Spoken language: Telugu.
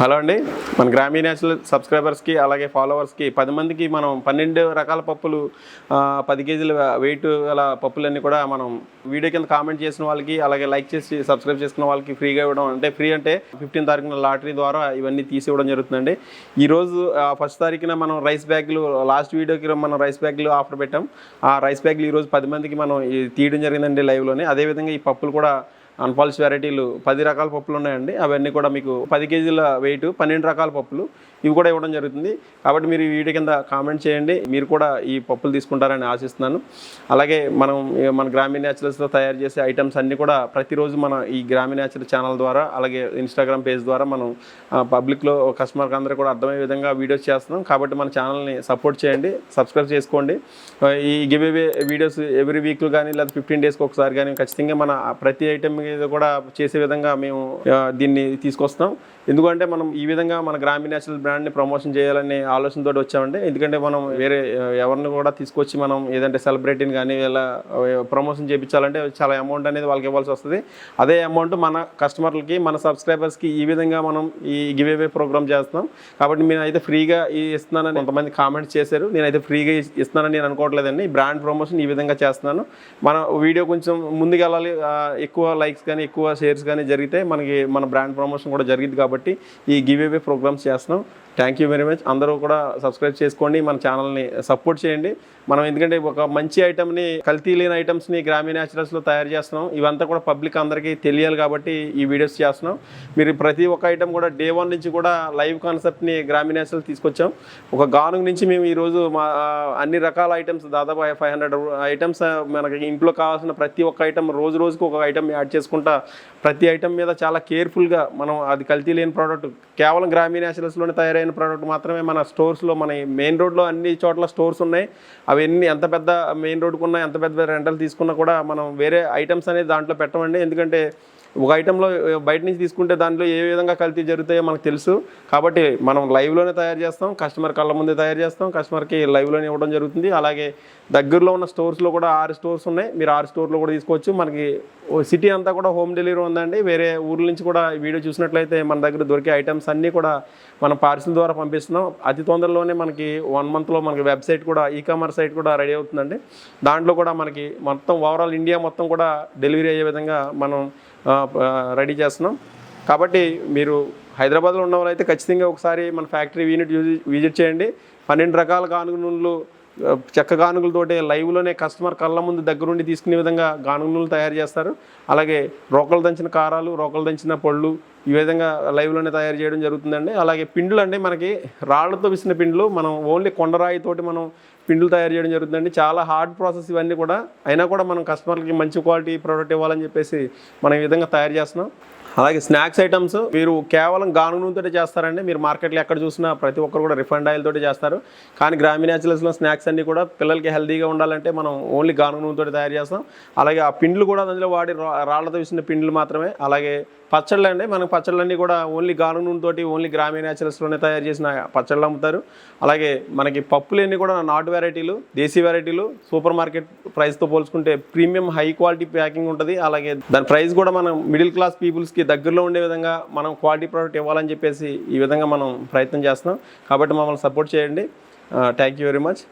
హలో అండి. మన గ్రామీణ నేషనల్ సబ్స్క్రైబర్స్కి అలాగే ఫాలోవర్స్కి పది మందికి మనం పన్నెండు రకాల పప్పులు పది కేజీల వెయిట్ గల పప్పులన్నీ కూడా మనం వీడియో కింద కామెంట్ చేసిన వాళ్ళకి అలాగే లైక్ చేసి సబ్స్క్రైబ్ చేసుకున్న వాళ్ళకి ఫ్రీగా ఇవ్వడం అంటే ఫ్రీ అంటే ఫిఫ్టీన్ తారీఖున లాటరీ ద్వారా ఇవన్నీ తీసి ఇవ్వడం జరుగుతుందండి. ఈరోజు ఫస్ట్ తారీఖున మనం రైస్ బ్యాగ్లు లాస్ట్ వీడియోకి మనం రైస్ బ్యాగ్లు ఆఫర్ పెట్టాం. ఆ రైస్ బ్యాగ్లు ఈరోజు పది మందికి మనం తీయడం జరిగిందండి లైవ్లోనే. అదేవిధంగా ఈ పప్పులు కూడా అన్పాలిష్ వెరైటీలు పది రకాల పప్పులు ఉన్నాయండి. అవన్నీ కూడా మీకు పది కేజీల వెయిట్ పన్నెండు రకాల పప్పులు. ఇవి కూడా ఇవ్వడం జరుగుతుంది. కాబట్టి మీరు ఈ వీడియో కింద కామెంట్ చేయండి. మీరు కూడా ఈ పప్పులు తీసుకుంటారని ఆశిస్తున్నాను. అలాగే మనం మన గ్రామీణ న్యాచురల్స్లో తయారు చేసే ఐటమ్స్ అన్నీ కూడా ప్రతిరోజు మన ఈ గ్రామీణ న్యాచురల్ ఛానల్ ద్వారా అలాగే ఇన్స్టాగ్రామ్ పేజ్ ద్వారా మనం పబ్లిక్లో కస్టమర్కి అందరూ కూడా అర్థమయ్యే విధంగా వీడియోస్ చేస్తున్నాం. కాబట్టి మన ఛానల్ని సపోర్ట్ చేయండి. సబ్స్క్రైబ్ చేసుకోండి. ఈ గివ్ వీడియోస్ ఎవ్రీ వీక్లో కానీ లేదా ఫిఫ్టీన్ డేస్కి ఒకసారి కానీ ఖచ్చితంగా మన ప్రతి ఐటమ్ మీద కూడా చేసే విధంగా మేము దీన్ని తీసుకొస్తాం ఎందుకంటే మనం ఈ విధంగా మన గ్రామీణ నేషనల్ బ్రాండ్ని ప్రమోషన్ చేయాలనే ఆలోచనతో వచ్చామండి ఎందుకంటే మనం వేరే ఎవరిని కూడా తీసుకొచ్చి మనం ఏదంటే సెలబ్రిటీని కానీ ఇలా ప్రమోషన్ చేయించాలంటే చాలా అమౌంట్ అనేది వాళ్ళకి ఇవ్వాల్సి వస్తుంది. అదే అమౌంట్ మన కస్టమర్లకి మన సబ్స్క్రైబర్స్కి ఈ విధంగా మనం ఈ గివ్ అవే ప్రోగ్రామ్ చేస్తున్నాం. కాబట్టి నేను అయితే ఫ్రీగా ఇస్తున్నానని కొంతమంది కామెంట్స్ చేశారు. నేనైతే ఫ్రీగా ఇస్తున్నానని నేను అనుకోవట్లేదండి. బ్రాండ్ ప్రమోషన్ ఈ విధంగా చేస్తున్నాను. మన వీడియో కొంచెం ముందుకు వెళ్ళాలి ఎక్కువ లైక్ లైక్స్ కానీ ఎక్కువ షేర్స్ కానీ జరిగితే మనకి మన బ్రాండ్ ప్రమోషన్ కూడా జరిగింది కాబట్టి ఈ గివ్ అవే ప్రోగ్రామ్స్ చేస్తున్నాం. థ్యాంక్ యూ వెరీ మచ్ అందరూ కూడా సబ్స్క్రైబ్ చేసుకోండి మన ఛానల్ని సపోర్ట్ చేయండి. మనం ఎందుకంటే ఒక మంచి ఐటమ్ని కల్తీ లేని ఐటమ్స్ని గ్రామీణ న్యాచురల్స్లో తయారు చేస్తున్నాం. ఇవంతా కూడా పబ్లిక్ అందరికీ తెలియాలి కాబట్టి ఈ వీడియోస్ చేస్తున్నాం. మీరు ప్రతి ఒక్క ఐటమ్ కూడా డే వన్ నుంచి కూడా లైవ్ కాన్సెప్ట్ని గ్రామీణ న్యాచురల్ తీసుకొచ్చాం. ఒక గాను నుంచి మేము ఈరోజు మా అన్ని రకాల ఐటమ్స్ దాదాపు ఫైవ్ హండ్రెడ్ ఐటమ్స్ మనకి ఇంట్లో కావాల్సిన ప్రతి ఒక్క ఐటమ్ రోజు రోజుకు ఒక ఐటమ్ యాడ్ చేసుకుంటా ప్రతి ఐటమ్ మీద చాలా కేర్ఫుల్గా మనం అది కల్తీ లేని ప్రోడక్ట్ కేవలం గ్రామీణ న్యాచురల్స్లోనే తయారైన ప్రోడక్ట్ మాత్రమే మన స్టోర్స్లో మన మెయిన్ రోడ్లో అన్ని చోట్ల స్టోర్స్ ఉన్నాయి. అవన్నీ ఎంత పెద్ద మెయిన్ రోడ్కున్నా ఎంత పెద్ద రెంటల్ తీసుకున్నా కూడా మనం వేరే ఐటమ్స్ అనేది దాంట్లో పెట్టమండి. ఎందుకంటే ఒక ఐటెంలో బయట నుంచి తీసుకుంటే దాంట్లో ఏ విధంగా కల్తీ జరుగుతాయో మనకు తెలుసు. కాబట్టి మనం లైవ్లోనే తయారు చేస్తాం కస్టమర్ కళ్ళ ముందే తయారు చేస్తాం కస్టమర్కి లైవ్లోనే ఇవ్వడం జరుగుతుంది. అలాగే దగ్గరలో ఉన్న స్టోర్స్లో కూడా ఆరు స్టోర్స్ ఉన్నాయి. మీరు ఆరు స్టోర్లో కూడా తీసుకోవచ్చు. మనకి సిటీ అంతా కూడా హోమ్ డెలివరీ ఉందండి. వేరే ఊర్ల నుంచి కూడా వీడియో చూసినట్లయితే మన దగ్గర దొరికే ఐటమ్స్ అన్నీ కూడా మనం పార్సిల్ ద్వారా పంపిస్తున్నాం. అతి తొందరలోనే మనకి వన్ మంత్లో మనకి వెబ్సైట్ కూడా ఈ కామర్స్ సైట్ కూడా రెడీ అవుతుందండి. దాంట్లో కూడా మనకి మొత్తం ఓవరాల్ ఇండియా మొత్తం కూడా డెలివరీ అయ్యే విధంగా మనం రెడీ చేస్తున్నాం. కాబట్టి మీరు హైదరాబాద్లో ఉన్న వాళ్ళైతే ఖచ్చితంగా ఒకసారి మన ఫ్యాక్టరీ యూనిట్ విజిట్ చేయండి. పన్నెండు రకాల గానుగ నూనెలు చెక్క గానుగులతోటి లైవ్లోనే కస్టమర్ కళ్ళ ముందు దగ్గరుండి తీసుకునే విధంగా గానుగ నూనెలు తయారు చేస్తారు. అలాగే రోకలు దంచిన కారాలు రోకలు దంచిన పళ్ళు ఈ విధంగా లైవ్లోనే తయారు చేయడం జరుగుతుందండి. అలాగే పిండులు అంటే మనకి రాళ్ళతో విసిన పిండులు మనం ఓన్లీ కొండరాయితోటి మనం పిండులు తయారు చేయడం జరుగుతుందండి. చాలా హార్డ్ ప్రాసెస్ ఇవన్నీ కూడా అయినా కూడా మనం కస్టమర్లకి మంచి క్వాలిటీ ప్రోడక్ట్ ఇవ్వాలని చెప్పేసి మనం ఈ విధంగా తయారు చేస్తున్నాం. అలాగే స్నాక్స్ ఐటమ్స్ మీరు కేవలం గాను చేస్తారండి. మీరు మార్కెట్లో ఎక్కడ చూసినా ప్రతి ఒక్కరు కూడా రిఫైండ్ ఆయిల్ తోటి చేస్తారు. కానీ గ్రామీణ న్యాచురల్స్లో స్నాక్స్ అన్నీ కూడా పిల్లలకి హెల్తీగా ఉండాలంటే మనం ఓన్లీ గాను తయారు చేస్తాం. అలాగే ఆ పిండ్లు కూడా అందులో వాడి రా- రాళ్ళతో వేసిన పిండ్లు మాత్రమే. అలాగే పచ్చళ్ళు అండి మనకు పచ్చళ్ళన్నీ కూడా ఓన్లీ గాను నూనెతోటి ఓన్లీ గ్రామీణ న్యాచురల్స్లోనే తయారు చేసిన పచ్చళ్ళు అమ్ముతారు. అలాగే మనకి పప్పులన్నీ కూడా నాటు వెరైటీలు దేశీ వెరైటీలు సూపర్ మార్కెట్ ప్రైస్తో పోల్చుకుంటే ప్రీమియం హై క్వాలిటీ ప్యాకింగ్ ఉంటుంది. అలాగే దాని ప్రైస్ కూడా మనం మిడిల్ క్లాస్ పీపుల్స్కి దగ్గరలో ఉండే విధంగా మనం క్వాలిటీ ప్రోడక్ట్ ఇవ్వాలని చెప్పేసి ఈ విధంగా మనం ప్రయత్నం చేస్తున్నాం. కాబట్టి మమ్మల్ని సపోర్ట్ చేయండి. Thank you very much.